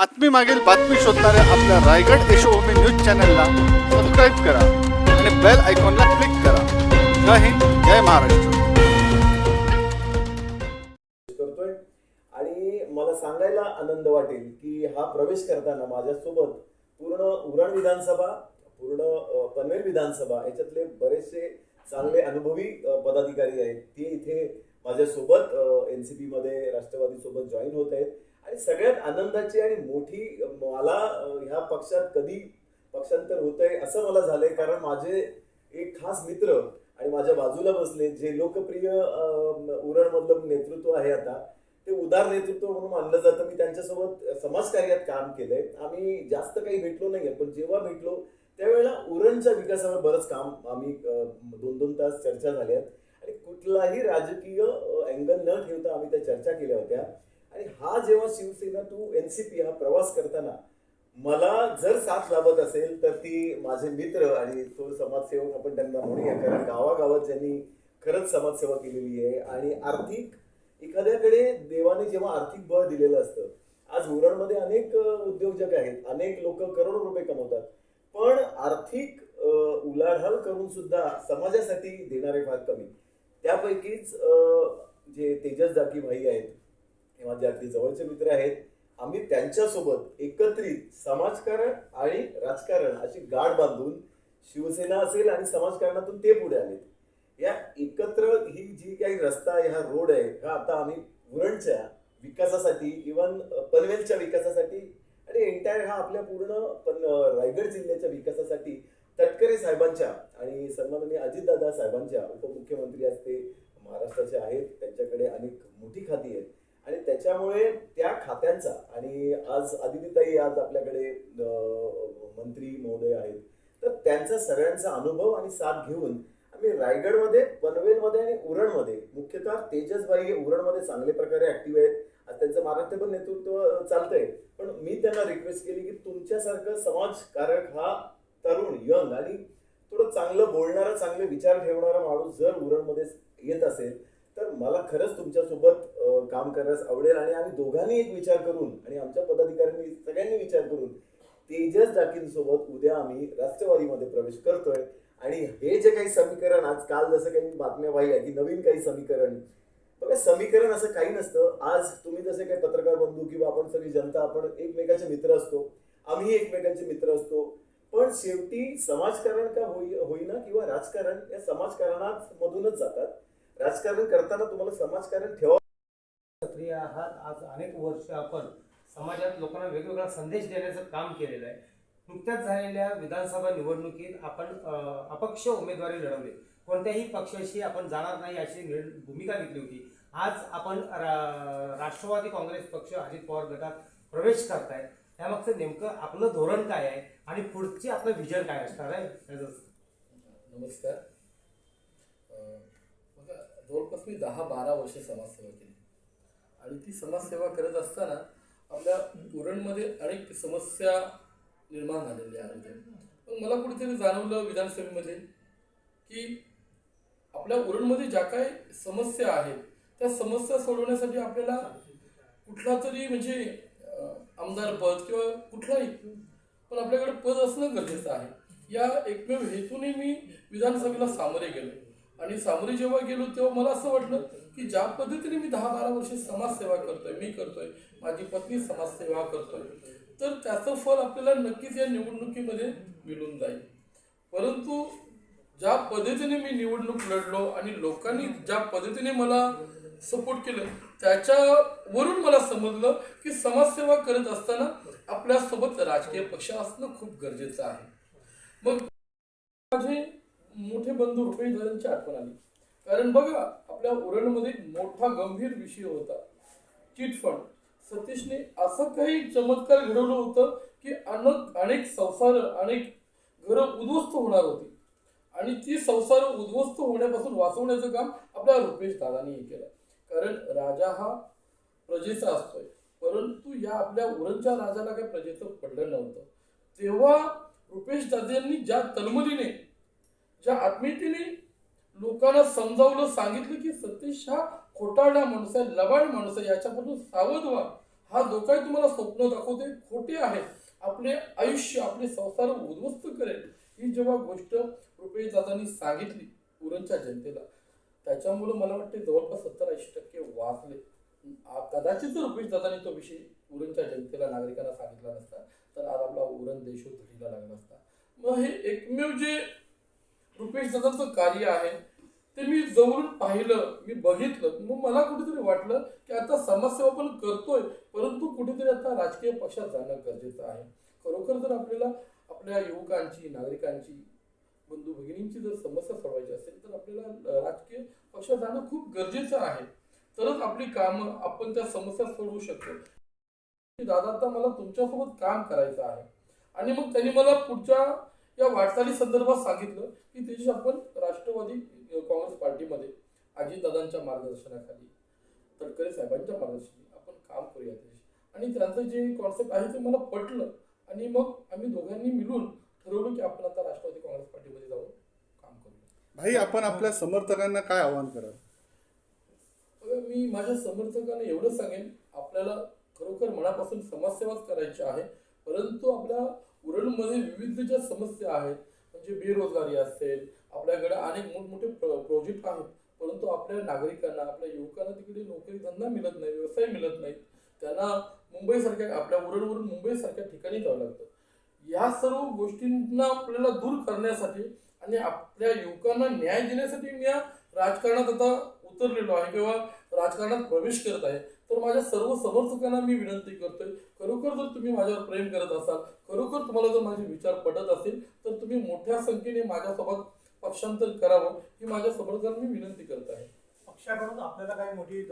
बातमी मागील बातमी शोधणाऱ्या आपल्या रायगड यशोभूमी न्यूज चॅनलला सबस्क्राईब करा आणि बेल आयकॉनला क्लिक करा. जय हिंद जय महाराष्ट्र. करतोय. आणि मला सांगायला आनंद वाटेल की हा प्रवेश करताना माझ्यासोबत पूर्ण उरण विधानसभा पूर्ण पनवेल विधानसभा याच्यातले बरेचसे चांगले अनुभवी पदाधिकारी आहेत. ते इथे माझ्यासोबत एन सी पीमध्ये राष्ट्रवादीसोबत जॉईन होत आहेत. आणि सगळ्यात आनंदाची आणि मोठी मला ह्या पक्षात कधी पक्षांतर होतंय असं मला झालंय. कारण माझे एक खास मित्र आणि माझ्या बाजूला बसले जे लोकप्रिय उरणमधलं नेतृत्व आहे आता ते उदार नेतृत्व म्हणून मानलं जातं. मी त्यांच्यासोबत समाजकार्यात काम केलंय. आम्ही जास्त काही भेटलो नाहीये पण जेव्हा भेटलो त्यावेळेला उरणच्या विकासावर बरंच काम आम्ही दोन दोन तास चर्चा झाल्यात. आणि कुठलाही राजकीय अँगल न ठेवता आम्ही त्या चर्चा केल्या होत्या. आणि हा जेव्हा शिवसेना टू एनसीपी हा प्रवास करताना मला जर साथ लाभत असेल तर ती माझे मित्र आणि तो समाजसेवक आपण त्यांना म्हणूया कारण गावागावात ज्यांनी खरंच समाजसेवा केलेली आहे आणि आर्थिक एखाद्याकडे देवाने जेव्हा आर्थिक बळ दिलेलं असतं आज उरणमध्ये अनेक उद्योजक आहेत अनेक लोक करोडो रुपये कमवतात पण आर्थिक उलाढाल करून सुद्धा समाजासाठी देणारे फार कमी. त्यापैकीच जे तेजस जाकी भाई आहेत हे माझे अगदी जवळचे मित्र आहेत आम्ही त्यांच्यासोबत एकत्रित समाजकारण आणि राजकारण अशी गाठ बांधून शिवसेना असेल आणि समाजकारणातून ते पुढे आलेत. या एकत्र ही जी काही रस्ता आहे हा रोड आहे हा आता आम्ही उरणच्या विकासासाठी इवन पनवेलच्या विकासासाठी आणि एंटायर हा आपल्या पूर्ण पण रायगड जिल्ह्याच्या विकासासाठी तटकरे साहेबांच्या आणि सन्माननीय अजितदादा साहेबांच्या उपमुख्यमंत्री आज ते महाराष्ट्राचे आहेत त्यांच्याकडे अनेक मोठी खाती आहेत. आणि त्याच्यामुळे त्या खात्यांचा आणि आज आदितीताई आज आपल्याकडे मंत्री महोदय आहेत तर त्यांचा सगळ्यांचा अनुभव आणि साथ घेऊन आम्ही रायगडमध्ये पनवेलमध्ये आणि उरणमध्ये मुख्यतः तेजसबाई हे उरणमध्ये चांगल्या प्रकारे ऍक्टिव्ह आहेत. त्यांचं त्यांचं पण नेतृत्व चालतंय. पण मी त्यांना रिक्वेस्ट केली की तुमच्यासारखं समाजकारक हा तरुण यंग आणि थोडं चांगलं बोलणारा चांगले विचार ठेवणारा माणूस जर उरणमध्ये येत असेल तर मला खरंच तुमच्यासोबत काम करण्यास आवडेल आणि आम्ही दोघांनी एक विचार करून आणि आमच्या पदाधिकाऱ्यांनी सगळ्यांनी विचार करून तेजस जाकींसोबत उद्या आम्ही राष्ट्रवादीमध्ये प्रवेश करतोय. आणि हे जे काही समीकरण आज काल जसं काही बातम्या पाहिल्या की नवीन काही समीकरण बघा समीकरण असं काही नसतं. आज तुम्ही जसे काही पत्रकार बंधू किंवा आपण सगळी जनता आपण एकमेकाचे मित्र असतो. आम्ही एकमेकांचे मित्र असतो. पण शेवटी समाजकारण का होई होईना किंवा राजकारण या समाजकारणात मधूनच जातात. राजकारण करताना तुम्हाला समाजकारण ठेवा. सक्रिय आहात. आज अनेक वर्ष आपण समाजात लोकांना वेगवेगळा संदेश देण्याचं काम केलेलं आहे. नुकत्याच झालेल्या विधानसभा निवडणुकीत आपण अपक्ष उमेदवारी लढवली. कोणत्याही पक्षाशी आपण जाणार नाही अशी भूमिका घेतली होती. आज आपण रा- राष्ट्रवादी काँग्रेस पक्ष अजित पवार गटात प्रवेश करताय. त्यामागचं नेमकं आपलं धोरण काय आहे आणि पुढचे आपलं विजन काय असणार आहे? त्याचं नमस्कार. जवळपास मी दहा बारा वर्ष समाजसेवा केली. आणि ती समाजसेवा करत असताना आपल्या उरणमध्ये अनेक समस्या निर्माण झालेल्या आहेत. पण मला कुठेतरी जाणवलं विधानसभेमध्ये की आपल्या उरणमध्ये ज्या काही समस्या आहेत त्या समस्या सोडवण्यासाठी आपल्याला कुठला तरी म्हणजे आमदार पद किंवा कुठलाही पण आपल्याकडे पद असणं गरजेचं आहे. या एकमेव हेतूने मी विधानसभेला सामोरे गेलो. आणि सामोरे जेव्हा गेलो तेव्हा मला असं वाटलं की ज्या पद्धतीने मी दहा बारा वर्षे समाजसेवा करतोय मी करतोय माझी पत्नी समाजसेवा करतोय तर त्याचं फल आपल्याला नक्कीच या निवडणुकीमध्ये मिळून जाईल. परंतु ज्या पद्धतीने मी निवडणूक लढलो आणि लोकांनी ज्या पद्धतीने मला सपोर्ट केलं त्याच्यावरून मला समजलं की समाजसेवा करत असताना आपल्यासोबत राजकीय पक्ष असणं खूप गरजेचं आहे. मग माझे मोठे बंधू रुपेश आठवण आली. कारण बघा आपल्या उरणमध्ये एक मोठा गंभीर विषय होता. Chit fund. सतीशने असं काही चमत्कार घडवलं होतं की अनेक अनेक संसार अनेक घरं उद्ध्वस्त होणार होती. आणि ती संसार उद्ध्वस्त होण्यापासून वाचवण्याचं काम आपल्या रुपेश दादांनी हे केलं. कारण राजा हा प्रजेचा असतोय. परंतु या आपल्या उरणच्या राजाला काही प्रजेचं पडलं नव्हतं. तेव्हा रुपेश दादांनी ज्या तलमलीने ज्या आत्मीयतेने लोकांना समजावलं सांगितलं की सतीश हा खोटारडा माणूस आहे लबाड माणूस आहे याच्यापासून सावध व्हा. हा जो काही तुम्हाला स्वप्न दाखवते खोटे आहे आपले आयुष्य आपले संसार उद्ध्वस्त करेल. ही जेव्हा गोष्ट रुपेश दादांनी सांगितली उरणच्या जनतेला त्याच्यामुळे मला वाटते जवळपास सत्तर ऐंशी टक्के वाचले. आ- कदाचित जर रुपेश दादांनी तो विषय उरणच्या जनतेला नागरिकांना सांगितला नसता तर आज आपला उरण देश धडीला लागला असता. मग हे एकमेव जे रुपेश दादांचं कार्य आहे. ते मी जवळून पाहिलं मी बघितलं. मग मला कुठेतरी वाटलं की आता समाजसेवा पण करतोय परंतु कुठेतरी आता राजकीय पक्षात जाणं गरजेचं आहे. खरोखर जर आपल्याला आपल्या युवकांची नागरिकांची बंधू भगिनींची जर समस्या सोडवायची असेल तर आपल्याला राजकीय पक्षात जाणं खूप गरजेचं आहे. तरच आपली कामं आपण त्या समस्या सोडवू शकतो. दादा आता मला तुमच्यासोबत काम करायचं आहे. आणि मग त्यांनी मला पुढच्या या वाटचाली संदर्भात सांगितलं की त्याची आपण राष्ट्रवादी काँग्रेस पार्टीमध्ये अजितदादांच्या मार्गदर्शनाखाली तटकरे साहेबांच्या मार्गदर्शनाखाली आपण काम करूया आणि त्यांचं जे कॉन्सेप्ट आहे ते मला पटलं. आणि मग आम्ही दोघांनी मिळून ठरवलं की आपण आता राष्ट्रवादी काँग्रेस पार्टीमध्ये जाऊन काम करूया. भाई आपण आपल्या समर्थकांना काय आवाहन कराल? मी माझ्या समर्थकांना एवढं सांगेन आपल्याला खरोखर मनापासून समाजसेवाच करायची आहे परंतु आपल्या उरणमध्ये विविध ज्या समस्या आहेत. म्हणजे बेरोजगारी असेल आपल्याकडे अनेक मोठमोठे प्र- प्रोजेक्ट आहेत. परंतु आपल्या नागरिकांना आपल्या युवकांना तिकडे नोकरी धंदा मिळत नाही व्यवसाय मिळत नाही. त्यांना मुंबईसारख्या आपल्या उरणवरून मुंबईसारख्या ठिकाणी जावं लागतं. या सर्व गोष्टींना आपल्याला दूर करण्यासाठी आणि आपल्या युवकांना न्याय देण्यासाठी मी या राजकारणात आता उतरलेलो आहे किंवा राजकारणात प्रवेश करत आहे तर माझ्या सर्व समर्थकांना मी विनंती करतोय खरोखर जर तुम्ही माझ्यावर प्रेम करत असाल खरोखर तुम्हाला जर माझे विचार पडत असेल तर तुम्ही मोठ्या संख्येने माझ्यासोबत पक्षांतर करावं ही माझ्या समर्थकांना मी विनंती करत आहे. पक्षाकडून आपल्याला काही मोठी